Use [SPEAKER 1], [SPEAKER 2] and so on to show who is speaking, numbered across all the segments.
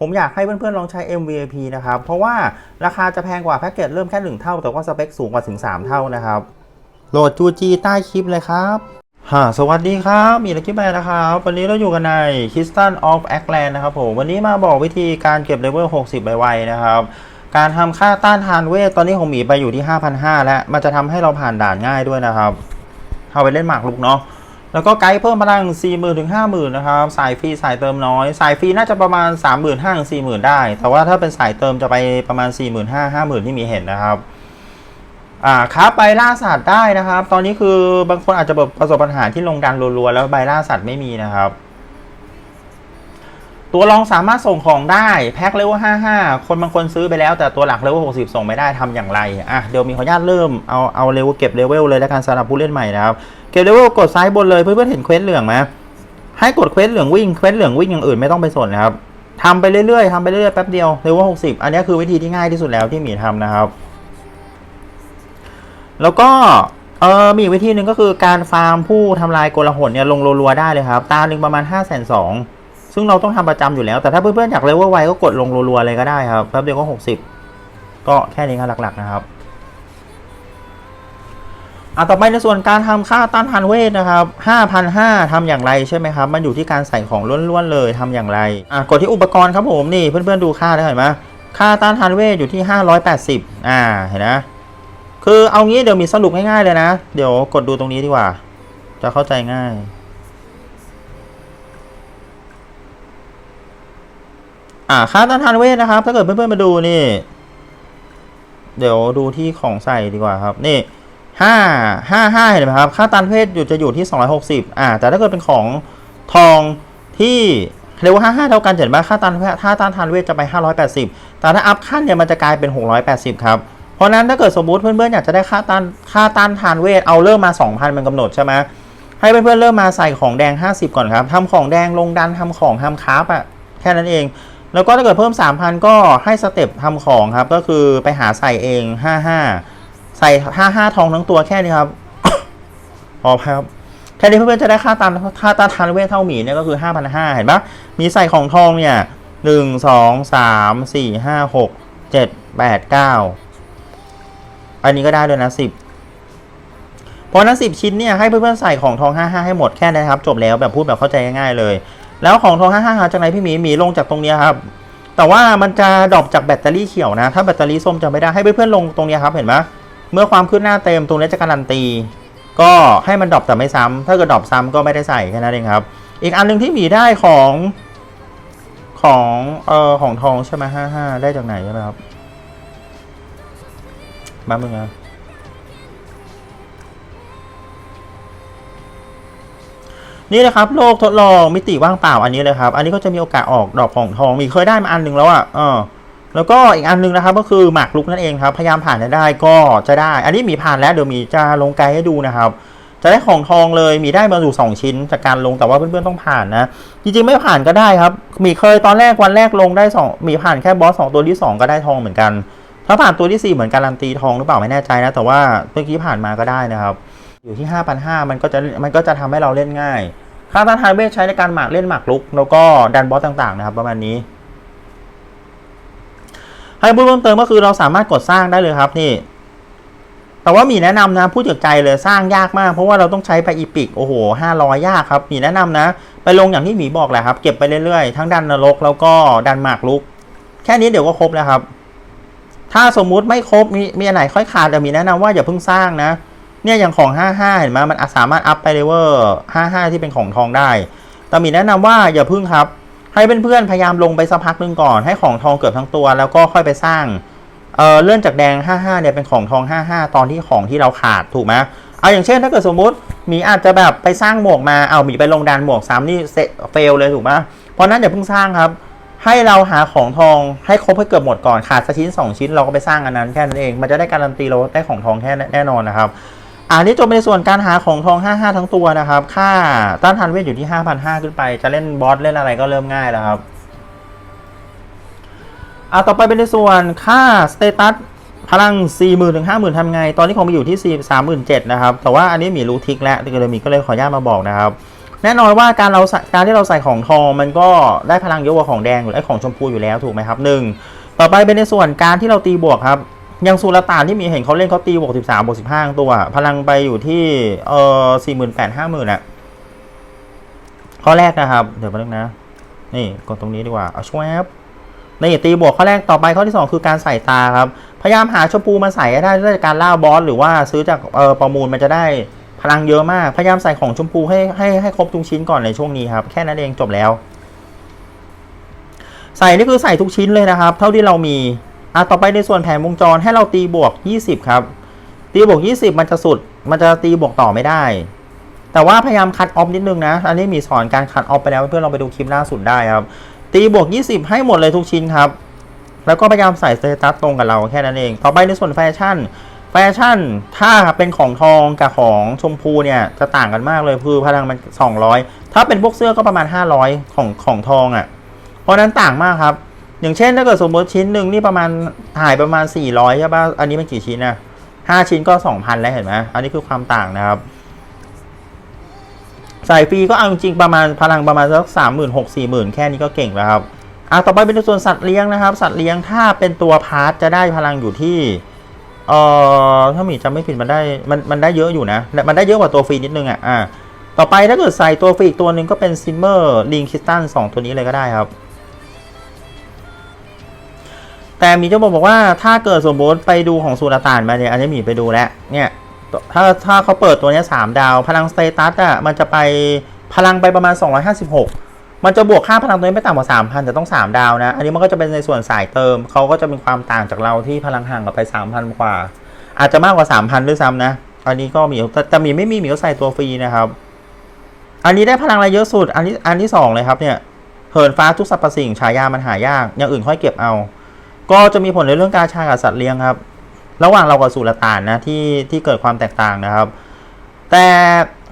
[SPEAKER 1] ผมอยากให้เพื่อนๆลองใช้ MVP นะครับ เพราะว่าราคาจะแพงกว่าแพ็กเกจเริ่มแค่ 1 เท่า แต่ว่าสเปคสูงกว่าถึง 3 เท่านะครับ โหลด UG ใต้คลิปเลยครับฮ่าสวัสดีครับมีอะไรคลิปใหม่นะครับ วันนี้เราอยู่กันใน k i s t a n of a c l a n d นะครับผม วันนี้มาบอกวิธีการเก็บเลเวล 60 ไวๆนะครับการทำค่าต้านทานเวทตอนนี้ของหมีไปอยู่ที่ 5,500 แล้ว มันจะทำให้เราผ่านด่านง่ายด้วยนะครับ เข้าไปเล่นหมากลุกเนาะ แล้วก็ไกด์เพิ่มพลัง 40,000ถึง50,000 นะครับ สายฟรีสายเติมน้อย สายฟรีน่าจะประมาณ 3 5 0 0 0 0 4 0,000 ได้ แต่ว่าถ้าเป็นสายเติมจะไปประมาณ 45,000 50,000 ที่มีเห็นนะครับอ่าครับใบล่าสัตว์ได้นะครับ ตอนนี้คือบางคนอาจจะแบบประสบปัญหาที่ลงดันรัวๆแล้วใบล่าสัตว์ไม่มีนะครับ ตัวรองสามารถส่งของได้แพ็คเลเวล55 คนบางคนซื้อไปแล้วแต่ตัวหลักเลเวล60 ส่งไม่ได้ทำอย่างไรอะเดี๋ยวมีขออนุญาตเริ่มเอาเอาเลเวลเก็บเลเวลเลยแล้วกันสำหรับผู้เล่นใหม่นะครับ เก็บเลเวลกดซ้ายบนเลยเพื่อนๆเห็นเควสเหลืองไหมให้กดเควสเหลืองวิ่งเควสเหลืองวิ่งอย่างอื่นไม่ต้องไปสนนะครับทำไปเรื่อยๆทำไปเรื่อยๆแป๊บเดียวเลเวล60อันนี้คือวิธีที่ง่ายที่สุดแล้วที่หมีทำนะครับ แล้วก็เออมีวิธีหนึ่งก็คือการฟาร์มผู้ทำลายโกลาหลเนี่ยลงรัวๆได้เลยครับ ตาหนึ่งประมาณ5 2 0 0 0ซึ่งเราต้องทำประจำอยู่แล้ว แต่ถ้าเพื่อนๆอยากเลเวลไวก็กดลงรัวๆเลยก็ได้ครับแป๊บเดียวก็ 60 ก็แค่นี้ครับหลักๆนะครับ อะต่อไปในส่วนการทำค่าต้านทานเวทนะครับ5,500ทำอย่างไรใช่ไหมครับ มันอยู่ที่การใส่ของล้วนๆเลยทำอย่างไรอะกดที่อุปกรณ์ครับผมนี่เพื่อนๆดูค่าได้เห็นไหมค่าต้านทานเวทอยู่ที่ 580อ่าเห็นนะคือเอางี้เดี๋ยวมีสรุปง่ายๆเลยนะ เดี๋ยวกดดูตรงนี้ดีกว่า จะเข้าใจง่ายอ่าค่าต้านทานเวทนะครับ ถ้าเกิดเพื่อนๆมาดูนี่ เดี๋ยวดูที่ของใส่ดีกว่าครับ นี่ ห้าห้าห้าเห็นไหมครับ ค่าต้านเวทอยู่จะอยู่ที่สองร้อยหกสิบอ่าแต่ถ้าเกิดเป็นของทองที่เรียกว่าห้าห้าเท่ากันเห็นไหมค่าต้านค่าต้านทานเวทจะไปห้าร้อยแต่ถ้าอัพขั้นเนี่ยมันจะกลายเป็นหกร้อยแปดสิบครับ เพราะนั้นถ้าเกิดสมมติเพื่อนๆอยากจะได้ค่าต้านค่าต้านทานเวทเอาเริ่มมา 2,000เป็นกำหนดใช่ไหมให้เพื่อนๆเริ่มมาใส่ของแดง 50 ก่อนครับทำของแดงลงดันทำของทำคราฟอะแค่นั้นเอง แล้วก็ถ้าเกิดเพิ่ม 3,000 ก็ให้สเต็ปทำของครับก็คือไปหาใส่เอง 55 ใส่55ทองทั้งตัวแค่นี้ครับพอครับแค่นี้เพื่อนๆจะได้ค่าตานค่าตาทานเวทเท่าหมีเนี่ยก็คือ5,500เห็นปะมีใส่ของทองเนี่ย1 2 3 4 5 6 7 8 9อันนี้ก็ได้ด้วยนะสิบเพราะนั้นสิบชิ้นเนี่ยให้เพื่อนๆใส่ของทองห้าห้าให้หมดแค่นี้ครับจบแล้วแบบพูดแบบเข้าใจง่ายๆเลย แล้วของทองห้าห้าหาจากไหนพี่หมีหมีลงจากตรงนี้ครับแต่ว่ามันจะดรอปจากแบตเตอรี่เขียวนะ ถ้าแบตเตอรี่ส้มจะไม่ได้ให้เพื่อนๆลงตรงนี้ครับเห็นไหม เมื่อความขึ้นหน้าเต็มตรงนี้จะการันตี ก็ให้มันดรอปแต่ไม่ซ้ำถ้าเกิดดรอปซ้ำก็ไม่ได้ใส่แค่นั้นเองครับ อีกอันหนึงที่มีได้ของของเอ่อของทองใช่ไหมห้าห้าได้จากไหนใช่ไหมครับมามึงอะนี่นะครับโลกทดลองมิติว่างเปล่าอันนี้เลยครับ อันนี้ก็จะมีโอกาสออกดอกของทองมีเคยได้มาอันหนึ่งแล้วอะ่ะเออ แล้วก็อีกอันหนึงนะครับก็คือหมากรุกนั่นเองครับ พยายามผ่านได้ก็จะได้ อันนี้มีผ่านแล้วเดี๋ยวมีจะลงไกด์ให้ดูนะครับจะได้ของทองเลยมีได้มาอยู่สองชิ้นจากการลงแต่ว่าเพื่อนๆต้องผ่านนะ จริงๆไม่ผ่านก็ได้ครับ มีเคยตอนแรกวันแรกลงได้สองมีผ่านแค่บอสสองตัวที่สองก็ได้ทองเหมือนกัน ถ้าผ่านตัวที่ 4 เหมือนการันตีทองหรือเปล่าไม่แน่ใจนะ แต่ว่าเมื่อกี้ผ่านมาก็ได้นะครับ อยู่ที่ 5,500มันก็จะมันก็จะทำให้เราเล่นง่าย ค่าต้านทานเวทใช้ในการหมากเล่นหมากลุก แล้วก็ดันบอสต่างๆนะครับประมาณนี้ ให้พูดเพิ่มเติมก็คือเราสามารถกดสร้างได้เลยครับนี่ แต่ว่ามีแนะนำนะพูดจากใจเลยสร้างยากมาก เพราะว่าเราต้องใช้ไปอีพิกโอ้โห500ยยากครับ มีแนะนำนะ ไปลงอย่างที่หมีบอกแหละครับ เก็บไปเรื่อยๆ ทั้งดันนรกแล้วก็ดันหมากลุก แค่นี้เดี๋ยวก็ครบแล้วครับ ถ้าสมมุติไม่ครบมีมีอันไหนค่อยขาดแต่มีแนะนำว่าอย่าเพิ่งสร้างนะเนี่ยอย่างของ 55 เห็นไหมมันสามารถอัพไปเลเวล55 ที่เป็นของทองได้ แต่มีแนะนำว่าอย่าพิ่งครับ ให้เพื่อนๆพยายามลงไปสักพักหนึงก่อน ให้ของทองเกือบทั้งตัว แล้วก็ค่อยไปสร้างเออเลื่อนจากแดง 55 เนี่ยเป็นของทอง 55 ตอนที่ของที่เราขาดถูกไหมเอาอย่างเช่นถ้าเกิดสมมุติมีอาจจะแบบไปสร้างหมวกมาเอาหมีไปลงดันหมวกซ้ำนี่เฟลเลยถูกไหมเพราะนั้นอย่าเพิ่งสร้างครับ ให้เราหาของทองให้ครบให้เกือบหมดก่อนขาดสักชิ้นสองชิ้นเราก็ไปสร้างอันนั้นแค่นั้นเอง มันจะได้การันตีเราได้ของทองแค่แน่นอนนะครับ อันนี้จบในส่วนการหาของทอง 55 ทั้งตัวนะครับ ค่าต้านทานเวทอยู่ที่ 5,500 ขึ้นไป จะเล่นบอสเล่นอะไรก็เริ่มง่ายแล้วครับอะต่อไปเป็นในส่วนค่าสเตตัสพลัง 40,000ถึง50,000ทำไง ตอนนี้คงไปอยู่ที่ 37,000นะครับ แต่ว่าอันนี้มีรู้ทิกแล้วก็เลยมีก็เลยขออนุญาตมาบอกนะครับ แน่นอนว่าการเราการที่เราใส่ของทองมันก็ได้พลังเยอะกว่าของแดงหรือไอ้ของชมพูอยู่แล้วถูกไหมครับหนึ่งต่อไปเป็นในส่วนการที่เราตีบวกครับ ย่างสุลต่านที่มีเห็นเขาเล่นเขาตีบวก13บสามบวก15ทั้งตัว พลังไปอยู่ที่เอ่อ48,000 50,000อะข้อแรกนะครับ เดี๋ยวมาเรื่องนะ นี่กดตรงนี้ดีกว่า เอาชวบนี่ตีบวกข้อแรกต่อไปข้อที่ 2 คือการใส่ตาครับ พยายามหาชมพูมาใส่ได้ด้วยการล่าบอสหรือว่าซื้อจากเออประมูลมันจะได้พลังเยอะมาก พยายามใส่ของชมพูให้ให้ให้ครบทุกชิ้นก่อนในช่วงนี้ครับ แค่นั้นเองจบแล้ว ใส่นี่คือใส่ทุกชิ้นเลยนะครับ เท่าที่เรามี อะต่อไปในส่วนแผนวงจรให้เราตีบวก 20 ครับ ตีบวก 20 มันจะสุด มันจะตีบวกต่อไม่ได้ แต่ว่าพยายามคัดออฟนิดนึงนะ อันนี้มีสอนการคัดออฟไปแล้วเพื่อนเราไปดูคลิปล่าสุดได้ครับ ตีบวก 20 ให้หมดเลยทุกชิ้นครับ แล้วก็พยายามใส่สเตตัสตรงกับเราแค่นั้นเอง ต่อไปในส่วนแฟชั่น แฟชั่น ถ้าเป็นของทองกับของชมพูเนี่ยจะต่างกันมากเลยคือพลังมัน 200 ถ้าเป็นพวกเสื้อก็ประมาณ 500 ของของทองอะ่ะ เพราะฉะนั้นต่างมากครับ อย่างเช่นถ้าเกิดสมมติชิ้นหนึ่งนี่ประมาณหายประมาณ 400ใช่ป่ะ อันนี้มันกี่ชิ้นนะ5ชิ้นก็ 2,000 แล้วเห็นไหมอันนี้คือความต่างนะครับ ใส่ฟรีก็เอาจริงๆประมาณพลังประมาณสักสามหมื่นหกสี่หมื่นแค่นี้ก็เก่งแล้วครับอะต่อไปเป็นในส่วนสัตว์เลี้ยงนะครับ สัตว์เลี้ยงถ้าเป็นตัวพาร์ทจะได้พลังอยู่ที่เอ่อถ้ามีจำไม่ผิดมันได้มันมันได้เยอะอยู่นะแต่มันได้เยอะกว่าตัวฟรีนิดนึงอะอ่าต่อไปถ้าเกิดใส่ตัวฟรีอีกตัวหนึ่งก็เป็นซิมเมอร์ลิงคิสตันสองตัวนี้เลยก็ได้ครับ แต่มีเจะบอกบอกว่าถ้าเกิดสมมติไปดูของสุลต่านมาเนี่ยอันนี้หมีไปดูแล้วเนี่ยถ้าถ้าเขาเปิดตัวนี้สามดาว พลังสเตตัสอะมันจะไปพลังไปประมาณ 256 มันจะบวกค่าพลังตัวนี้ไม่ต่ำกว่า 3,000 แต่ต้อง 3 ดาวนะ อันนี้มันก็จะเป็นในส่วนสายเติม เขาก็จะมีความต่างจากเราที่พลังห่างกันไป 3,000 กว่า อาจจะมากกว่า 3,000 ด้วยซ้ำนะ อันนี้ก็มีแต่แต่มีไม่มีมีก็ใส่ตัวฟรีนะครับ อันนี้ได้พลังอะไรเยอะสุด อันนี้อันที่ 2 เลยครับเนี่ยเหินฟ้าทุกสรรพสิ่งฉายามันหายาก อย่างอื่นค่อยเก็บเอา ก็จะมีผลในเรื่องการชากับสัตว์เลี้ยงครับ ระหว่างเรากับสุลต่านนะที่ที่เกิดความแตกต่างนะครับ แต่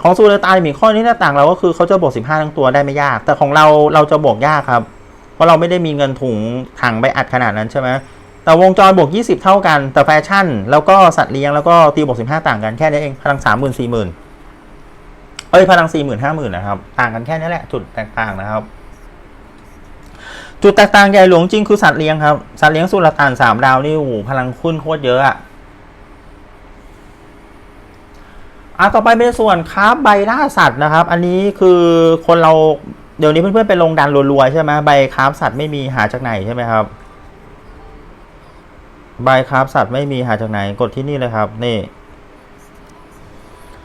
[SPEAKER 1] ของสุลต่านมีข้อนี้หน้าต่างเราก็คือเขาจะบวก15 ทั้งตัวได้ไม่ยาก แต่ของเราเราจะบวกยากครับ เพราะเราไม่ได้มีเงินถุงถังไปอัดขนาดนั้นใช่ไหมแต่วงจรบวก 20 เท่ากัน แต่แฟชั่น แล้วก็สัตว์เลี้ยงแล้วก็ตีบวก 15 ต่างกันแค่นี้เองพลัง 30,000 40,000เอ้ยพลัง 40,000 50,000นะครับ ต่างกันแค่นี้แหละจุดแตกต่างนะครับ จุดแตกต่างใหญ่หลวงจริงคือสัตว์เลี้ยงครับสัตว์เลี้ยงสุลต่านสามดาวนี่โอ้โหพลังคุ้นโคตรเยอะอะอะต่อไปเป็นส่วนคราใบล่าสัตว์นะครับ อันนี้คือคนเราเดี๋ยวนี้เพื่อนๆไปลงดันรัวๆใช่ไหมใบคราสัตว์ไม่มีหาจากไหนใช่ไหมครับ ใบคราสัตว์ไม่มีหาจากไหนกดที่นี่เลยครับนี่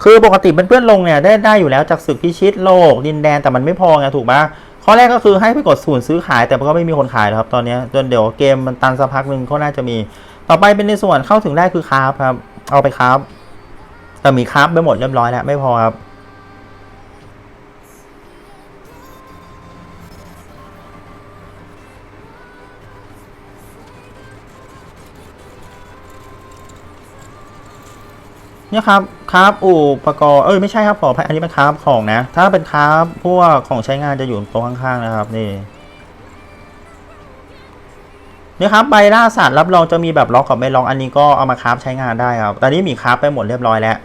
[SPEAKER 1] คือปกติเพื่อนๆลงเนี่ยได้ได้อยู่แล้วจากศึกพิชิตโลกดินแดนแต่มันไม่พอไงถูกปะ ข้อแรกก็คือให้ไปกดศูนย์ซื้อขายแต่ก็ไม่มีคนขายนะครับ ตอนนี้จนเดี๋ยวเกมมันตันสักพักหนึ่งก็น่าจะมี ต่อไปเป็นในส่วนเข้าถึงได้คือคราฟครับ เอาไปคราฟแต่มีคราฟไปหมดเรียบร้อยแล้วไม่พอครับ เนี่ยครับคราฟอุปกรณ์เอ้ยไม่ใช่ครับขออภัยอันนี้เป็นคราฟของนะ ถ้าเป็นคราฟพวกของใช้งานจะอยู่ตรงข้างๆนะครับนี่เนี่ยครับใบล่าสัตว์รับรองจะมีแบบล็อกกับไม่ล็อกอันนี้ก็เอามาคราฟใช้งานได้ครับตอนนี้มีคราฟไปหมดเรียบร้อยแล้ว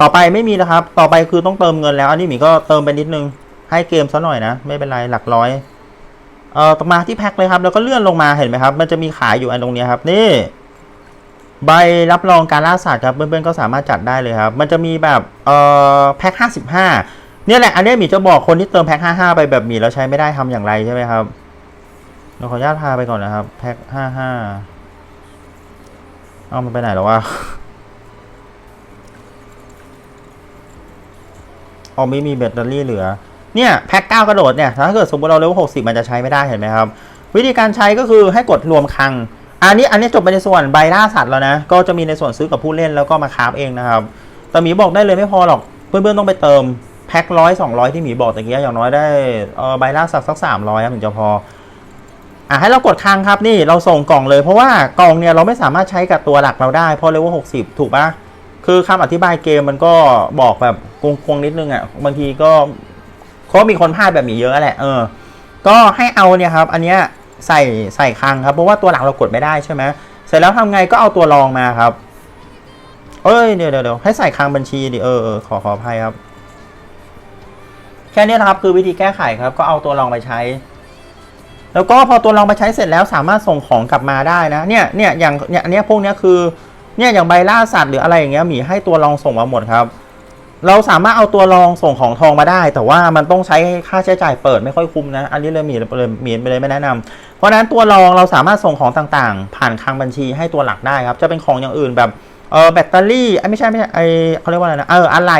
[SPEAKER 1] ต่อไปไม่มีนะครับ ต่อไปคือต้องเติมเงินแล้ว อันนี้มีก็เติมไปนิดนึงให้เกมซะหน่อยนะ ไม่เป็นไรหลักร้อยเอ่อต่อมาที่แพ็คเลยครับ แล้วก็เลื่อนลงมาเห็นไหมครับ มันจะมีขายอยู่อันตรงนี้ครับนี่ ใบรับรองการล่าสัตว์ครับเพื่อนๆก็สามารถจัดได้เลยครับ มันจะมีแบบเอ่อแพ็คห้าสิบห้าเนี่ยแหละอันนี้หมีจะบอกคนที่เติมแพ็คห้าห้าไปแบบหมีแล้วใช้ไม่ได้ทำอย่างไรใช่ไหมครับเราขออนุญาตพาไปก่อนนะครับแพ็คห้าห้าเอามันไปไหนแล้ววะอ๋อไม่มีแบตเตอรี่เหลือ เนี่ยแพ็คเก้ากระโดดเนี่ยถ้าเกิดสมมติเราเลเวลหกสิมันจะใช้ไม่ได้เห็นไหมครับ วิธีการใช้ก็คือให้กดรวมคลัง อันนี้อันนี้จบไปในส่วนใบล่าสัตว์แล้วนะ ก็จะมีในส่วนซื้อกับผู้เล่นแล้วก็มาคราฟเองนะครับแต่หมีบอกได้เลยไม่พอหรอกเพื่อนๆต้องไปเติมแพ็คร้อยสองร้อยที่หมีบอกตะกี้อย่างน้อยได้ใบล่าสัตว์สักสามร้อยครับถึงจะพออะให้เรากดค้างครับนี่เราส่งกล่องเลยเพราะว่ากล่องเนี่ยเราไม่สามารถใช้กับตัวหลักเราได้เพราะเลเวลหกสิบถูกปะคือคำอธิบายเกมมันก็บอกแบบกวงๆนิดนึงอะบางทีก็เขามีคนพลาดแบบนี้เยอะแหละเออ ก็ให้เอาเนี่ยครับ อันเนี้ย ใส่ใส่คังครับเพราะว่าตัวหลักเรากดไม่ได้ใช่ไหมเสร็จแล้วทำไงก็เอาตัวรองมาครับ เอ้ยเดี๋ยวเดี๋ยวให้ใส่คังบัญชีดิเออเออขอขออภัยครับ แค่นี้นะครับคือวิธีแก้ไขครับก็เอาตัวรองไปใช้ แล้วก็พอตัวรองไปใช้เสร็จแล้วสามารถส่งของกลับมาได้นะ เนี่ยเนี่ยอย่างเนี่ยอันเนี้ยพวกเนี้ยคือเนี่ยอย่างใบล่าสัตว์หรืออะไรอย่างเงี้ยหมีให้ตัวรองส่งมาหมดครับ เราสามารถเอาตัวรองส่งของทองมาได้ แต่ว่ามันต้องใช้ค่าใช้จ่ายเปิดไม่ค่อยคุ้มนะ อันนี้เลยมีเลยมีไปเลยไม่แนะนำเพราะนั้นตัวรองเราสามารถส่งของต่างๆ ผ่านคลังบัญชีให้ตัวหลักได้ครับ จะเป็นของอย่างอื่นแบบเออแบตเตอรี่ไอไม่ใช่ไม่ใช่ไอเขาเรียกว่าอะไรนะเอออะไร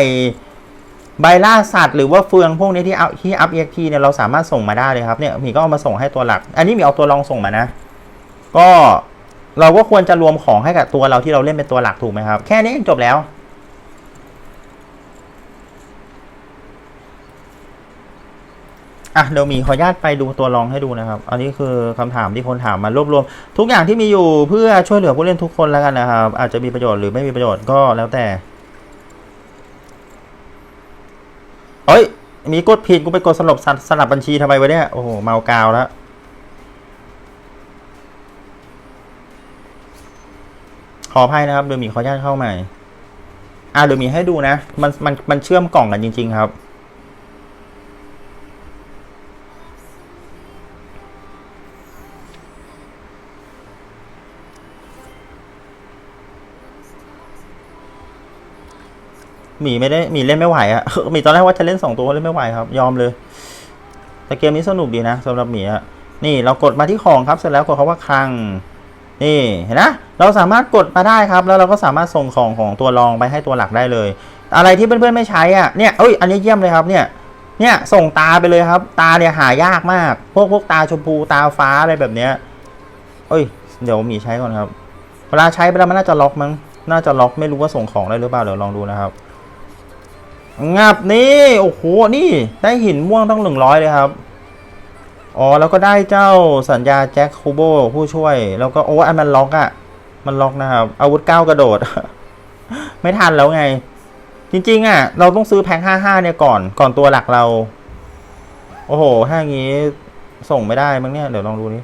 [SPEAKER 1] ใบล่าสัตว์หรือว่าเฟืองพวกนี้ที่เอาที่อัพเอ็กทีเนี่ยเราสามารถส่งมาได้เลยครับเนี่ยมีก็เอามาส่งให้ตัวหลัก อันนี้มีเอาตัวรองส่งมานะ ก็เราก็ควรจะรวมของให้กับตัวเราที่เราเล่นเป็นตัวหลักถูกไหมครับ แค่นี้จบแล้ว อะเดี๋ยวมีขออนุญาตไปดูตัวรองให้ดูนะครับ อันนี้คือคำถามที่คนถามมารวบรวม ทุกอย่างที่มีอยู่เพื่อช่วยเหลือผู้เล่นทุกคนแล้วกันนะครับ อาจจะมีประโยชน์หรือไม่มีประโยชน์ก็แล้วแต่เอ้ย มีกดผิดกูไปกดสลบสสลับบัญชีทำไมวะเนี่ย โอ้โห เมากาวแล้วขออภัยนะครับเดี๋ยวมีขออนุญาตเข้าใหม่ อะเดี๋ยวมีให้ดูนะ มันมันมันเชื่อมกล่องกันจริง ๆ ครับ หมีไม่ได้หมีเล่นไม่ไหวอะหมีตอนแรกว่าจะเล่นสองตัวเล่นไม่ไหวครับ ยอมเลย แต่เกมนี้สนุกดีนะสำหรับหมีอะนี่เรากดมาที่ของครับเสร็จแล้วกดคำว่าคลังนี่เห็นนะเราสามารถกดมาได้ครับ แล้วเราก็สามารถส่งของของตัวรองไปให้ตัวหลักได้เลย อะไรที่เพื่อนๆไม่ใช้อะเนี่ยเอ้ยอันนี้เยี่ยมเลยครับเนี่ยเนี่ยส่งตาไปเลยครับ ตาเนี่ยหายากมาก พวกพวกตาชมพูตาฟ้าอะไรแบบเนี้ยเอ้ย เดี๋ยวหมีใช้ก่อนครับ เวลาใช้ไปแล้วมันน่าจะล็อกมั้งน่าจะล็อกไม่รู้ว่าส่งของได้หรือเปล่าเดี๋ยวลองดูนะครับ งับนี่โอ้โหนี่ได้หินม่วงต้องหนึ่งร้อยเลยครับอ๋อแล้วก็ได้เจ้าสัญญาแจ็คคูโบผู้ช่วย แล้วก็โอ้อันมันล็อกอะ่ะ มันล็อกนะครับ อาวุธก้าวกระโดด ไม่ทันแล้วไง จริงๆอะ่ะ เราต้องซื้อแพ็คห้าห้าเนี่ยก่อนก่อนตัวหลักเรา โอ้โหถ้าอย่างงี้ส่งไม่ได้มั้งเนี่ย เดี๋ยวลองดูนี่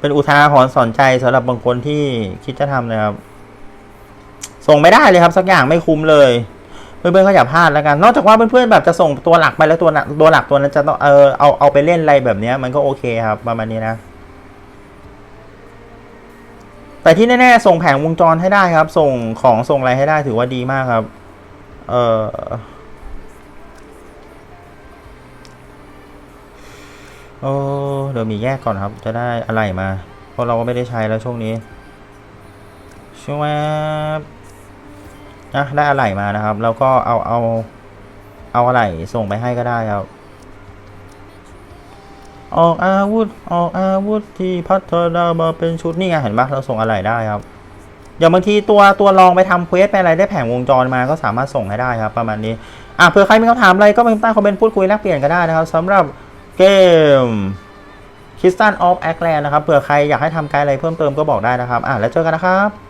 [SPEAKER 1] เป็นอุทาหรณ์สอนใจสำหรับบางคนที่คิดจะทำนะครับ ส่งไม่ได้เลยครับสักอย่างไม่คุ้มเลย เพื่อนๆก็อย่าพลาดแล้วกัน นอกจากว่าเพื่อนๆแบบจะส่งตัวหลักไปแล้วตัวหลักตัวหลักตัวนั้นจะต้องเออเอาเอาไปเล่นอะไรแบบนี้มันก็โอเคครับประมาณนี้นะแต่ที่แน่ๆส่งแผงวงจรให้ได้ครับ ส่งของส่งอะไรให้ได้ถือว่าดีมากครับ เออโอ้เดี๋ยวมีแยกก่อนครับ จะได้อะไรมา เพราะเราก็ไม่ได้ใช้แล้วช่วงนี้ช่วง นะได้อะไรมานะครับ แล้วก็เอาเอาเอาอะไรส่งไปให้ก็ได้ครับ ออกอาวุธออกอาวุธที่พัฒนามาเป็นชุดนี่ไงเห็นปะเราส่งอะไรได้ครับอย่างบางทีตัวตัวลองไปทำเควสไปอะไรได้แผงวงจรมาก็สามารถส่งให้ได้ครับ ประมาณนี้อะเผื่อใครมีคำถามอะไรก็มาใต้คอมเมนต์พูดคุยแลกเปลี่ยนก็ได้นะครับสำหรับเกม Crystal of a c l a n d นะครับเผื่อใครอยากให้ทำไกด์อะไรเพิ่มเติมก็บอกได้นะครับอะแล้วเจอกันนะครับ